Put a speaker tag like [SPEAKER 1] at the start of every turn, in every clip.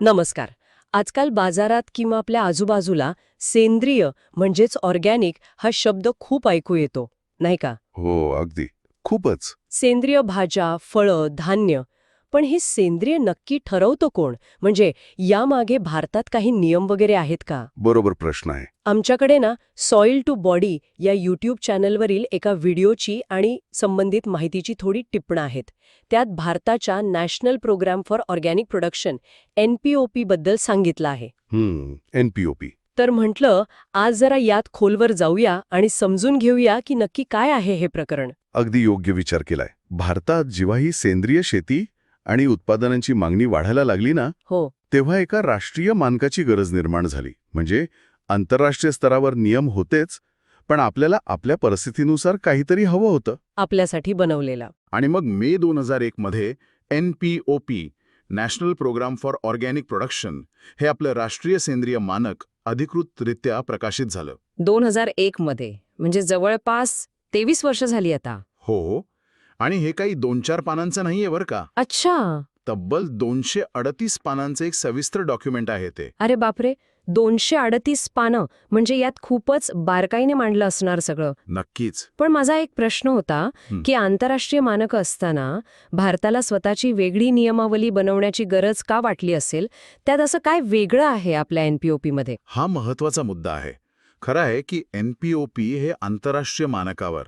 [SPEAKER 1] नमस्कार. आजकाल बाजारात किंवा आपल्या आजूबाजूला सेंद्रिय म्हणजेच ऑर्गॅनिक हा शब्द खूप ऐकू येतो नाही का?
[SPEAKER 2] हो अगदी. खूपच.
[SPEAKER 1] सेंद्रिय भाज्या फळं धान्य पण हे सेंद्रिय नक्की ठरवतो कोण? म्हणजे यामागे भारतात काही नियम वगैरे आहेत का?
[SPEAKER 2] बरोबर प्रश्न आहे.
[SPEAKER 1] आमच्याकडे ना सॉइल टू बॉडी या यूट्यूब चॅनलवरील एका व्हिडिओची आणि संबंधित माहितीची थोडी टिप्पणं आहेत. त्यात भारताच्या national program for organic production NPOP बद्दल सांगितलं आहे.
[SPEAKER 2] एनपीओपी
[SPEAKER 1] तर म्हटलं आज जरा यात खोलवर जाऊया आणि समजून घेऊया की नक्की काय आहे हे प्रकरण.
[SPEAKER 2] अगदी योग्य विचार केलाय. भारतात जेव्हा ही सेंद्रिय शेती आणि उत्पादनांची मागणी वाढायला लागली ना
[SPEAKER 1] हो.
[SPEAKER 2] तेव्हा एका राष्ट्रीय मानकाची गरज निर्माण झाली. म्हणजे आंतरराष्ट्रीय स्तरावर नियम होतेच पण आपल्याला आपल्या परिस्थितीनुसार काहीतरी हवं होतं.
[SPEAKER 1] आपल्यासाठी बनवलेला.
[SPEAKER 3] आणि मग मे दोन हजार एकमध्ये N P O P national program for organic production हे आपलं राष्ट्रीय सेंद्रिय मानक अधिकृतरित्या प्रकाशित झालं.
[SPEAKER 4] दोन हजार एक मध्ये म्हणजे जवळपास तेवीस वर्ष झाली आता.
[SPEAKER 3] हो. आणि हे काही दोन चार पानांचं नाहीये बरं का.
[SPEAKER 4] अच्छा.
[SPEAKER 3] तब्बल दोनशे अडतीस पानांचं एक सविस्तर डॉक्युमेंट आहे ते.
[SPEAKER 4] अरे बापरे दोनशे अडतीस पानं. म्हणजे यात खूपच बारकाईने मांडलं असणार सगळं.
[SPEAKER 3] नक्कीच.
[SPEAKER 4] पण माझा एक प्रश्न होता. की आंतरराष्ट्रीय मानकं असताना भारताला स्वतःची वेगळी नियमावली बनवण्याची गरज का वाटली असेल? त्यात असं काय वेगळं आहे आपल्या एनपीओपी मध्ये
[SPEAKER 3] हा महत्त्वाचा मुद्दा आहे. खरं आहे की एन पी ओ पी हे आंतरराष्ट्रीय मानकावर.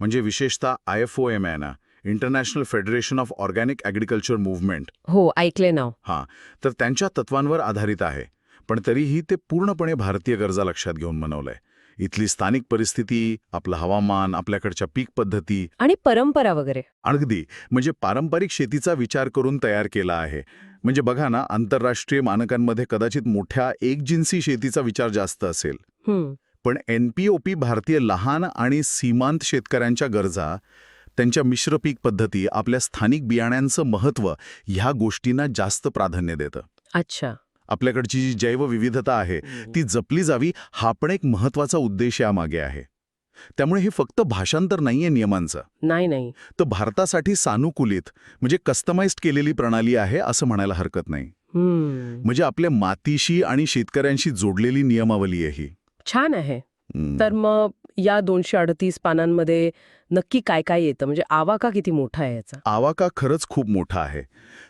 [SPEAKER 3] म्हणजे विशेषतः आय एफ ओ एम आहे ना international federation of organic agriculture movement
[SPEAKER 4] हो ऐकले नाव.
[SPEAKER 3] हां तर त्यांच्या तत्वांवर आधारित आहे. पण तरीही ते पूर्णपणे भारतीय गरजा लक्षात घेऊन बनवलंय इथली स्थानिक परिस्थिती आपलं हवामान आपल्याकडच्या पीक पद्धती.
[SPEAKER 4] आणि परंपरा वगैरे.
[SPEAKER 3] अगदी. म्हणजे पारंपरिक शेतीचा विचार करून तयार केला आहे. म्हणजे बघा ना आंतरराष्ट्रीय मानकांमध्ये कदाचित मोठ्या एकजिन्सी शेतीचा विचार जास्त असेल. पण एन पी ओ पी भारतीय लहान आणि सीमांत शेतकऱ्यांच्या गरजा त्यांच्या मिश्र पीक पद्धती आपल्या स्थानिक बियाण्यांचं महत्त्व ह्या गोष्टींना जास्त प्राधान्य देतं.
[SPEAKER 4] अच्छा.
[SPEAKER 3] आपल्याकडची जी जैवविविधता आहे ती जपली जावी हा पण एक महत्त्वाचा उद्देश यामागे आहे. त्यामुळे हे फक्त भाषांतर नाहीये नियमांचं.
[SPEAKER 1] नाही नाही.
[SPEAKER 3] तर भारतासाठी सानुकूलित म्हणजे कस्टमाइज्ड केलेली प्रणाली आहे असं म्हणायला हरकत नाही. म्हणजे आपल्या मातीशी आणि शेतकऱ्यांशी जोडलेली नियमावली आहे ही.
[SPEAKER 1] छान आहे. तर मग या दोनशे अडतीस पानांमध्ये नक्की काय काय येतं? म्हणजे आवाका किती मोठा आहे याचा?
[SPEAKER 3] आवाका खरंच खूप मोठा आहे.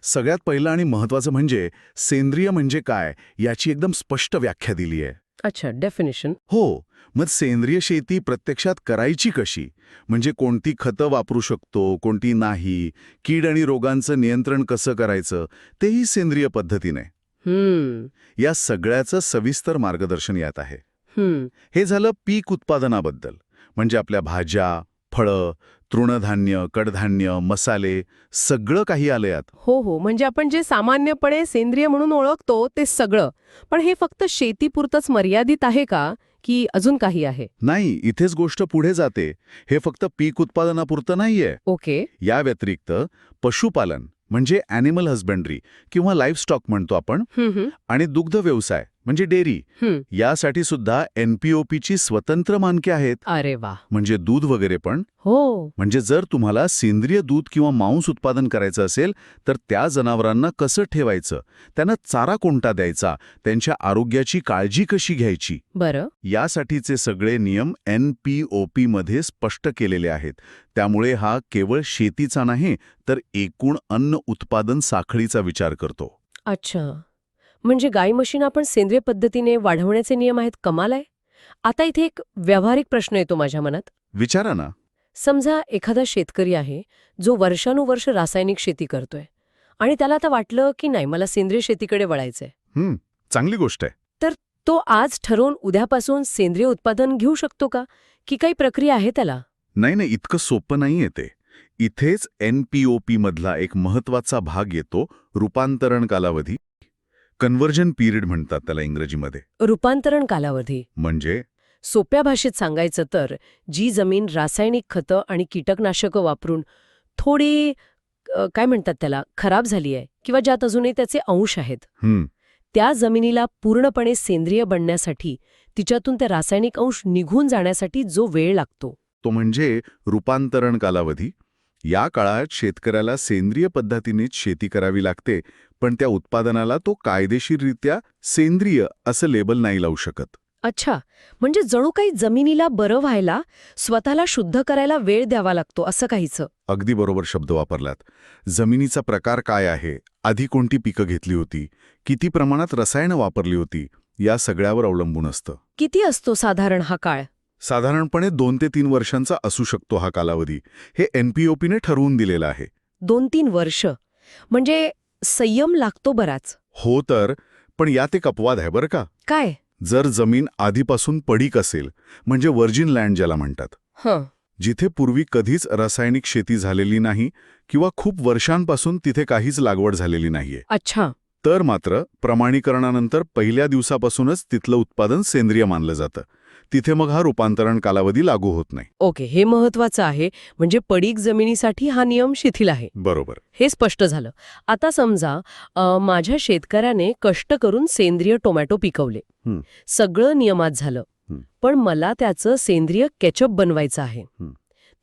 [SPEAKER 3] सगळ्यात पहिलं आणि महत्वाचं म्हणजे सेंद्रिय म्हणजे काय याची एकदम स्पष्ट व्याख्या दिली आहे.
[SPEAKER 1] अच्छा डेफिनेशन
[SPEAKER 3] हो मग सेंद्रिय शेती प्रत्यक्षात करायची कशी? म्हणजे कोणती खतं वापरू शकतो कोणती नाही कीड आणि रोगांचं नियंत्रण कसं करायचं तेही सेंद्रिय पद्धतीने. या सगळ्याचं सविस्तर मार्गदर्शन यात आहे. हे झालं पीक उत्पादनाबद्दल. म्हणजे आपल्या भाज्या फळं तृणधान्य कडधान्य मसाले सगळं काही आलं यात
[SPEAKER 5] हो हो. म्हणजे आपण जे सामान्यपणे सेंद्रिय म्हणून ओळखतो ते सगळं. पण हे फक्त शेतीपुरतंच मर्यादित आहे का की अजून काही आहे?
[SPEAKER 3] नाही इथेच गोष्ट पुढे जाते. हे फक्त पीक उत्पादनापुरतं नाहीये.
[SPEAKER 5] ओके.
[SPEAKER 3] या व्यतिरिक्त पशुपालन म्हणजे ॲनिमल हस्बंड्री किंवा लाईफस्टॉक म्हणतो आपण आणि दुग्ध व्यवसाय म्हणजे डेअरी. यासाठी सुद्धा एनपीओपीची स्वतंत्र मानके आहेत.
[SPEAKER 5] अरे वा.
[SPEAKER 3] म्हणजे दूध वगैरे पण.
[SPEAKER 5] हो.
[SPEAKER 3] म्हणजे जर तुम्हाला सेंद्रिय दूध किंवा मांस उत्पादन करायचं असेल तर त्या जनावरांना कसं ठेवायचं? त्यांना चारा कोणता द्यायचा? त्यांच्या आरोग्याची काळजी कशी घ्यायची?
[SPEAKER 5] बरं.
[SPEAKER 3] यासाठीचे सगळे नियम एन पी ओ मध्ये स्पष्ट केलेले आहेत. त्यामुळे हा केवळ शेतीचा नाही तर एकूण अन्न उत्पादन साखळीचा विचार करतो.
[SPEAKER 1] अच्छा. म्हणजे गाई म्हशींना आपण सेंद्रिय पद्धतीने वाढवण्याचे नियम आहेत कमाल आहे. आता इथे एक व्यावहारिक प्रश्न येतो माझ्या मनात.
[SPEAKER 3] विचारा ना.
[SPEAKER 1] समजा एखादा शेतकरी आहे जो वर्षानुवर्ष रासायनिक शेती करतोय आणि त्याला आता वाटलं की नाही मला सेंद्रिय शेतीकडे वळायचंय.
[SPEAKER 3] हं, चांगली गोष्ट आहे.
[SPEAKER 1] तो आज ठरवून उद्यापासून सेंद्रिय उत्पादन घेऊ शकतो का? की काही प्रक्रिया आहे त्याला?
[SPEAKER 3] नाही नाही इतकं सोपं नाही येते इथेच एन पी ओ मधला एक महत्त्वाचा भाग येतो रूपांतरण कालावधी. कन्व्हर्जन पिरियड म्हणतात त्याला इंग्रजीमध्ये.
[SPEAKER 1] रूपांतरण कालावधी.
[SPEAKER 3] म्हणजे?
[SPEAKER 1] सोप्या भाषेत सांगायचं तर जी जमीन रासायनिक खतं आणि कीटकनाशकं वापरून थोडी काय म्हणतात त्याला खराब झाली आहे किंवा ज्यात अजूनही त्याचे अंश आहेत त्या जमिनीला पूर्णपणे सेंद्रिय बनण्यासाठी तिच्यातून ते रासायनिक अंश निघून जाण्यासाठी जो वेळ लागतो.
[SPEAKER 3] तो म्हणजे रूपांतरण कालावधी? या काळात शेतकऱ्याला सेंद्रिय पद्धतीनेच शेती करावी लागते पण त्या उत्पादनाला तो कायदेशीररित्या सेंद्रिय असं लेबल नाही लावू शकत.
[SPEAKER 4] अच्छा म्हणजे जणू काही जमिनीला बरं व्हायला स्वतःला शुद्ध करायला वेळ द्यावा लागतो असं काहीचं
[SPEAKER 3] अगदी बरोबर शब्द वापरलात. जमिनीचा प्रकार काय आहे? आधी कोणती पिकं घेतली होती? किती प्रमाणात रसायनं वापरली होती? या सगळ्यावर अवलंबून असतं.
[SPEAKER 4] किती असतो साधारण हा काळ?
[SPEAKER 3] साधारणपणे दोन ते तीन वर्षांचा असू शकतो हा कालावधी. हे एनपीओपीने ठरवून दिलेलं आहे.
[SPEAKER 4] दोन तीन वर्ष. म्हणजे संयम लागतो बराच.
[SPEAKER 3] हो तर पण यात एक अपवाद आहे बरं का.
[SPEAKER 4] काय?
[SPEAKER 3] जर जमीन आधीपासून पडीक असेल म्हणजे वर्जिन लँड ज्याला म्हणतात.
[SPEAKER 4] हं.
[SPEAKER 3] जिथे पूर्वी कधीच रासायनिक शेती झालेली नाही किंवा खूप वर्षांपासून तिथे काहीच लागवड झालेली नाहीये.
[SPEAKER 4] अच्छा.
[SPEAKER 3] तर मात्र प्रमाणीकरणानंतर पहिल्या दिवसापासूनच तिथलं उत्पादन सेंद्रिय मानलं जातं. तिथे मग हा रूपांतरण कालावधी लागू होत नाही.
[SPEAKER 1] ओके हे महत्वाचं आहे म्हणजे पडीक जमिनीसाठी हा नियम शिथिल आहे.
[SPEAKER 3] बरोबर.
[SPEAKER 1] हे स्पष्ट झालं. आता समजा माझ्या शेतकऱ्याने कष्ट करून सेंद्रिय टोमॅटो पिकवले. सगळं नियमात झालं. पण मला त्याचं सेंद्रिय केचप बनवायचं आहे.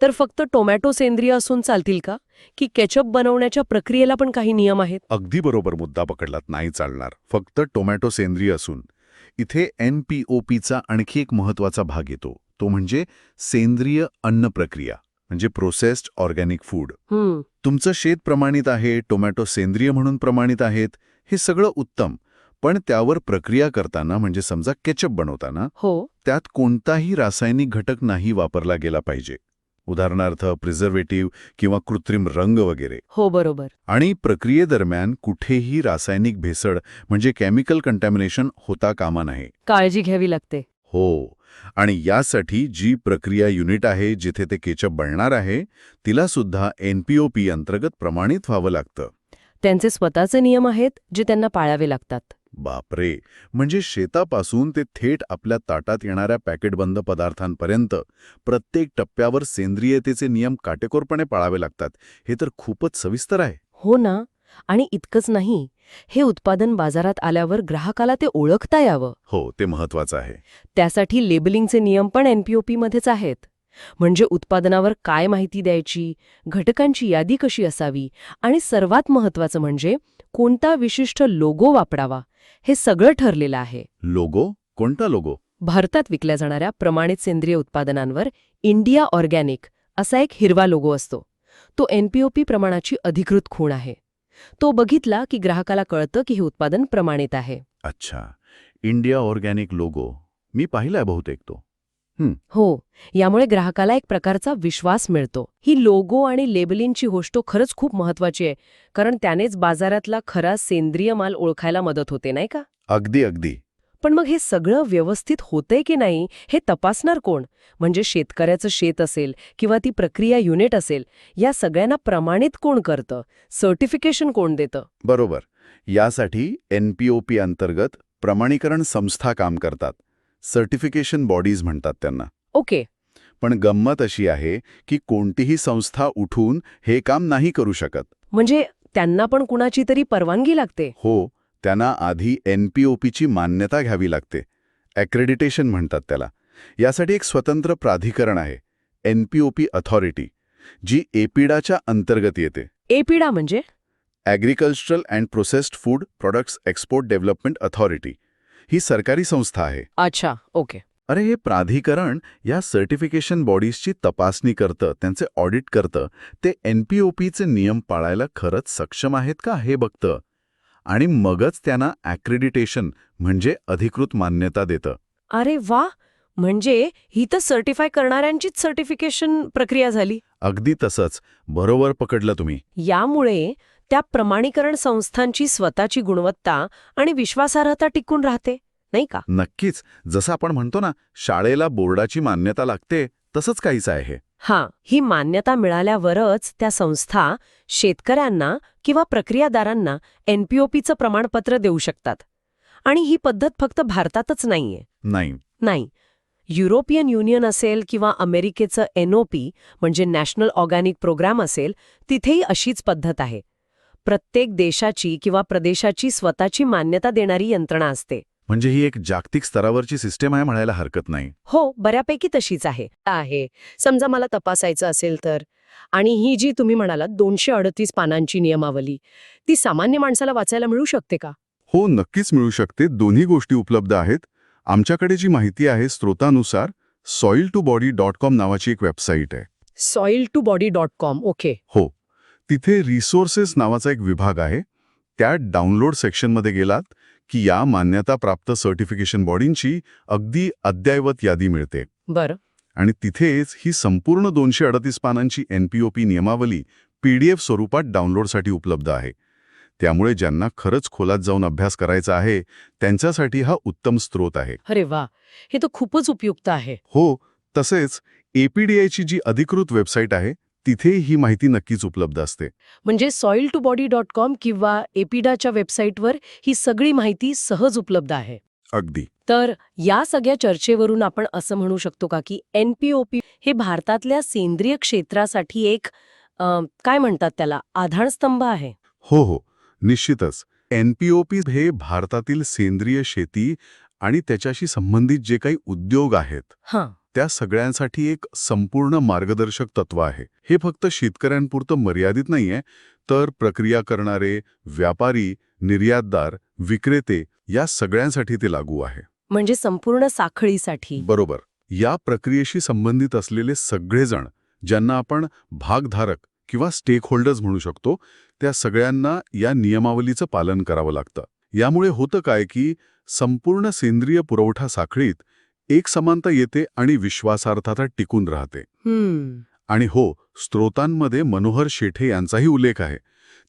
[SPEAKER 1] तर फक्त टोमॅटो सेंद्रिय असून चालतील का? की केचप बनवण्याच्या प्रक्रियेला पण काही नियम आहेत?
[SPEAKER 3] अगदी बरोबर मुद्दा पकडलात. नाही चालणार. फक्त टोमॅटो सेंद्रिय असून. इथे एनपीओपीचा आणखी एक महत्त्वाचा भाग येतो. तो म्हणजे सेंद्रिय अन्न प्रक्रिया म्हणजे प्रोसेस्ड ऑर्गॅनिक फूड तुमचं शेत प्रमाणित आहे टोमॅटो सेंद्रिय म्हणून प्रमाणित आहेत हे सगळं उत्तम. पण त्यावर प्रक्रिया करताना म्हणजे समजा केचप बनवताना
[SPEAKER 1] हो.
[SPEAKER 3] त्यात कोणताही रासायनिक घटक नाही वापरला गेला पाहिजे. उदाहरणार्थ प्रिझर्वेटिव्ह किंवा कृत्रिम रंग वगैरे.
[SPEAKER 1] हो बरोबर.
[SPEAKER 3] आणि प्रक्रियेदरम्यान कुठेही रासायनिक भेसळ म्हणजे केमिकल कंटॅमिनेशन होता कामा नये.
[SPEAKER 1] काळजी घ्यावी लागते.
[SPEAKER 3] हो. आणि यासाठी जी प्रक्रिया युनिट आहे जिथे ते केचप बनणार आहे तिला सुद्धा एनपीओपी अंतर्गत प्रमाणित व्हावं लागतं.
[SPEAKER 1] त्यांचे स्वतःचे नियम आहेत जे त्यांना पाळावे लागतात.
[SPEAKER 3] बापरे. म्हणजे शेतापासून ते थेट आपल्या ताटात येणाऱ्या पॅकेटबंद पदार्थांपर्यंत प्रत्येक टप्प्यावर सेंद्रियतेचे नियम काटेकोरपणे पाळावे लागतात. हे तर खूपच सविस्तर आहे.
[SPEAKER 1] हो ना. आणि इतकंच नाही हे उत्पादन बाजारात आल्यावर ग्राहकाला ते ओळखता यावं.
[SPEAKER 3] हो ते महत्वाचं आहे.
[SPEAKER 1] त्यासाठी लेबलिंगचे नियम पण एनपीओपी मध्येच आहेत. म्हणजे उत्पादनावर काय माहिती द्यायची घटकांची यादी कशी असावी आणि सर्वात महत्वाचं म्हणजे कोणता विशिष्ट लोगो वापरावा. हे सगळं ठरलेलं आहे.
[SPEAKER 3] लोगो? कोणता लोगो?
[SPEAKER 1] भारतात विकल्या जाणाऱ्या प्रमाणित सेंद्रिय उत्पादनांवर इंडिया ऑर्गॅनिक असा एक हिरवा लोगो असतो. तो एनपीओपी प्रमाणाची अधिकृत खूण आहे. तो बघितला की ग्राहकाला कळतं की हे उत्पादन प्रमाणित आहे.
[SPEAKER 3] अच्छा. India organic logo. मी पाहिलाय बहुतेक तो.
[SPEAKER 1] हो. यामुळे ग्राहकाला एक प्रकारचा विश्वास मिळतो. ही लोगो आणि लेबलिंगची गोष्ट खरंच खूप महत्वाची आहे कारण त्यानेच बाजारातला खरा सेंद्रिय माल ओळखायला मदत होते नाही का?
[SPEAKER 3] अगदी अगदी.
[SPEAKER 1] पण मग हे सगळं व्यवस्थित होतंय की नाही हे तपासणार कोण? म्हणजे शेतकऱ्याचं शेत असेल किंवा ती प्रक्रिया युनिट असेल या सगळ्यांना प्रमाणित कोण करतं? सर्टिफिकेशन कोण देतं?
[SPEAKER 3] बरोबर. यासाठी एनपीओपी अंतर्गत प्रमाणीकरण संस्था काम करतात. सर्टिफिकेशन बॉडीज म्हणतात त्यांना.
[SPEAKER 1] ओके.
[SPEAKER 3] पण गंमत अशी आहे की कोणतीही संस्था उठून हे काम नाही करू शकत.
[SPEAKER 1] म्हणजे त्यांना पण कुणाची तरी परवानगी लागते?
[SPEAKER 3] हो त्यांना आधी एनपीओपीची मान्यता घ्यावी लागते. ॲक्रेडिटेशन म्हणतात त्याला. यासाठी एक स्वतंत्र प्राधिकरण आहे एनपीओपी अथॉरिटी जी एपिडाच्या अंतर्गत येते.
[SPEAKER 1] एपिडा म्हणजे?
[SPEAKER 3] Agricultural and processed food products export development authority ही सरकारी संस्था आहे.
[SPEAKER 1] अच्छा ओके.
[SPEAKER 3] अरे हे प्राधिकरण या सर्टिफिकेशन बॉडीजची तपासणी करतं त्यांचे ऑडिट करतं ते एनपीओपीचे नियम पाळायला खरंच सक्षम आहेत का हे बघतं? आणि मगच त्यांना ॲक्रेडिटेशन म्हणजे अधिकृत मान्यता देतं.
[SPEAKER 1] अरे वा! म्हणजे ही तर सर्टिफाय करणाऱ्यांचीच सर्टिफिकेशन प्रक्रिया झाली.
[SPEAKER 3] अगदी तसंच. बरोबर पकडलं तुम्ही.
[SPEAKER 1] यामुळे त्या प्रमाणीकरण संस्थांची स्वतःची गुणवत्ता आणि विश्वासार्हता टिकून राहते नाही का?
[SPEAKER 3] नक्कीच. जसं आपण म्हणतो ना शाळेला बोर्डाची मान्यता लागते तसंच काहीच आहे हे.
[SPEAKER 1] हां ही मान्यता मिळाल्यावरच त्या संस्था शेतकऱ्यांना किंवा प्रक्रियादारांना एनपीओपीचं प्रमाणपत्र देऊ शकतात. आणि ही पद्धत फक्त भारतातच नाहीये.
[SPEAKER 3] नाही.
[SPEAKER 1] नाही. युरोपियन युनियन असेल किंवा अमेरिकेचं एनओपी म्हणजे नॅशनल ऑर्गॅनिक प्रोग्राम असेल तिथेही अशीच पद्धत आहे. प्रत्येक देशाची किंवा प्रदेशाची स्वतःची मान्यता देणारी यंत्रणा असते.
[SPEAKER 3] म्हणजे ही एक जागतिक स्तरावरची सिस्टीम आहे म्हणायला हरकत नाही.
[SPEAKER 1] हो बऱ्यापैकी तशीच आहे. आहे. समजा मला तपासायचं असेल तर? आणि ही जी तुम्ही म्हणालात दोनशे अडतीस पानांची नियमावली ती सामान्य माणसाला वाचायला मिळू शकते का?
[SPEAKER 3] हो नक्कीच मिळू शकते. दोन्ही गोष्टी उपलब्ध आहेत. आमच्याकडे जी माहिती आहे स्रोतानुसार soil to body dot com नावाची एक वेबसाईट आहे.
[SPEAKER 1] Soil to body dot com okay
[SPEAKER 3] हो. तिथे रिसोर्सेस नावाचा एक विभाग आहे. त्यात डाउनलोड सेक्शनमध्ये गेलात की या मान्यताप्राप्त सर्टिफिकेशन बॉडींची अगदी अद्ययावत यादी मिळते.
[SPEAKER 1] बरं.
[SPEAKER 3] आणि तिथेच ही संपूर्ण दोनशे अडतीस पानांची एनपीओपी नियमावली पीडीएफ स्वरूपात डाउनलोडसाठी उपलब्ध आहे. त्यामुळे ज्यांना खरंच खोलात जाऊन अभ्यास करायचा आहे त्यांच्यासाठी हा उत्तम स्रोत आहे.
[SPEAKER 1] अरे वा! हे तर खूपच उपयुक्त आहे.
[SPEAKER 3] हो तसेच एपीडीआयची जी अधिकृत वेबसाईट आहे तिथे ही माहिती नक्कीच उपलब्ध असते.
[SPEAKER 1] म्हणजे soil to body dot com किंवा एपिडाच्या वेबसाईटवर ही सगळी माहिती सहज उपलब्ध आहे.
[SPEAKER 3] अगदी.
[SPEAKER 1] तर या सगळ्या चर्चेवरून आपण असं म्हणू शकतो का की एनपीओपी हे भारतातल्या सेंद्रिय क्षेत्रासाठी एक अं, काय म्हणतात त्याला आधारस्तंभ आहे.
[SPEAKER 3] हो हो. निश्चितच. एनपीओपी हे भारतातील सेंद्रिय शेती आणि त्याच्याशी संबंधित जे काही उद्योग आहेत
[SPEAKER 1] हां.
[SPEAKER 3] त्या सगळ्यांसाठी एक संपूर्ण मार्गदर्शक तत्व आहे. हे फक्त शेतकऱ्यांपुरतं मर्यादित नाहीये तर प्रक्रिया करणारे व्यापारी निर्यातदार विक्रेते या सगळ्यांसाठी ते लागू आहे.
[SPEAKER 1] म्हणजे संपूर्ण साखळीसाठी.
[SPEAKER 3] बरोबर. या प्रक्रियेशी संबंधित असलेले सगळेजण ज्यांना आपण भागधारक किंवा स्टेक होल्डर्स म्हणू शकतो त्या सगळ्यांना या नियमावलीचं पालन करावं लागतं. यामुळे होतं काय की संपूर्ण सेंद्रिय पुरवठा साखळीत एक समानता येते आणि विश्वासार्हता टिकून राहते. आणि हो स्त्रोतांमध्ये मनोहर शेठे यांचाही उल्लेख आहे.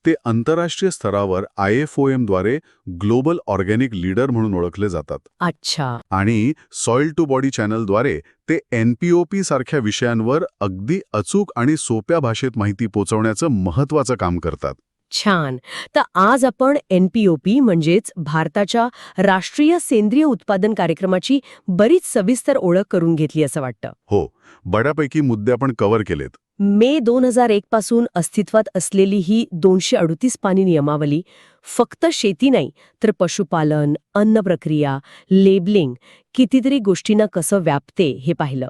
[SPEAKER 3] ते आंतरराष्ट्रीय स्तरावर आय एफ ओ एमद्वारे ग्लोबल ऑर्गॅनिक लीडर म्हणून ओळखले जातात.
[SPEAKER 1] अच्छा.
[SPEAKER 3] आणि सॉइल टू बॉडी चॅनलद्वारे ते एनपीओपी सारख्या विषयांवर अगदी अचूक आणि सोप्या भाषेत माहिती पोचवण्याचं महत्वाचं काम करतात.
[SPEAKER 1] छान. तर आज आपण एनपीओपी म्हणजेच भारताच्या राष्ट्रीय सेंद्रिय उत्पादन कार्यक्रमाची बरीच सविस्तर ओळख करून घेतली असं वाटतं.
[SPEAKER 3] हो बऱ्यापैकी मुद्दे आपण कव्हर केलेत.
[SPEAKER 1] मे दोन हजार एक पासून अस्तित्वात असलेली ही दोनशे अडतीस पानी नियमावली फक्त शेती नाही तर पशुपालन अन्न प्रक्रिया लेबलिंग कितीतरी गोष्टींना कसं व्यापते हे पाहिलं.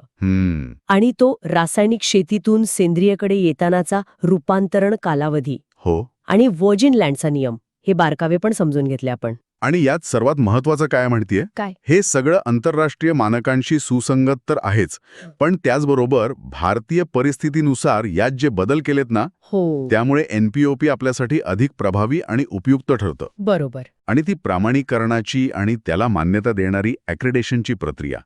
[SPEAKER 1] आणि तो रासायनिक शेतीतून सेंद्रियकडे येतानाचा रूपांतरण कालावधी.
[SPEAKER 3] हो.
[SPEAKER 1] आणि व्हर्जिन लँडचा नियम. हे बारकावे पण समजून घेतले आपण.
[SPEAKER 3] आणि यात सर्वात महत्वाचं काय माहितीये?
[SPEAKER 1] काय?
[SPEAKER 3] हे सगळं आंतरराष्ट्रीय मानकांशी सुसंगत तर आहेच पण त्याचबरोबर भारतीय परिस्थितीनुसार यात जे बदल केलेत ना
[SPEAKER 1] हो.
[SPEAKER 3] त्यामुळे एनपीओपी आपल्यासाठी अधिक प्रभावी आणि उपयुक्त ठरतं.
[SPEAKER 1] बरोबर.
[SPEAKER 3] आणि ती प्रामाणिकरणाची आणि त्याला मान्यता देणारी ॲक्रेडेशनची प्रक्रिया.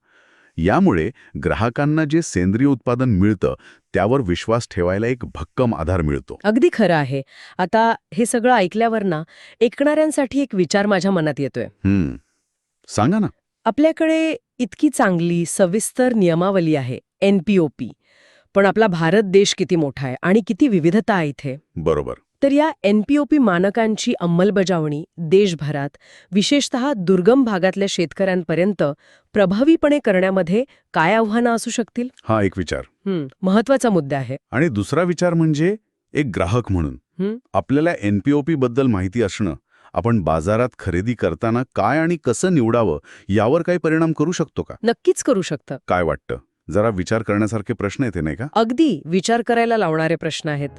[SPEAKER 3] यामुळे ग्राहकांना जे सेंद्रिय उत्पादन मिळतं त्यावर विश्वास ठेवायला एक भक्कम आधार मिळतो.
[SPEAKER 1] अगदी खरं आहे. आता हे सगळं ऐकल्यावर ना ऐकणाऱ्यांसाठी एक विचार माझ्या मनात येतोय.
[SPEAKER 3] सांगा ना.
[SPEAKER 1] आपल्याकडे इतकी चांगली सविस्तर नियमावली आहे एनपीओपी पण आपला भारत देश किती मोठा आहे आणि किती विविधता आहे इथे.
[SPEAKER 3] बरोबर.
[SPEAKER 1] तर या एनपीओपी मानकांची अंमलबजावणी देशभरात विशेषतः दुर्गम भागातल्या शेतकऱ्यांपर्यंत प्रभावीपणे करण्यामध्ये काय आव्हानं असू शकतील?
[SPEAKER 3] हा एक विचार.
[SPEAKER 1] महत्त्वाचा मुद्दा आहे.
[SPEAKER 3] आणि दुसरा विचार म्हणजे एक ग्राहक म्हणून? आपल्याला एनपीओपी बद्दल माहिती असणं आपण बाजारात खरेदी करताना काय आणि कसं निवडावं यावर काही परिणाम करू शकतो का?
[SPEAKER 1] नक्कीच करू शकतं.
[SPEAKER 3] काय वाटतं? जरा विचार करण्यासारखे प्रश्न येते नाही का?
[SPEAKER 1] अगदी विचार करायला लावणारे प्रश्न आहेत.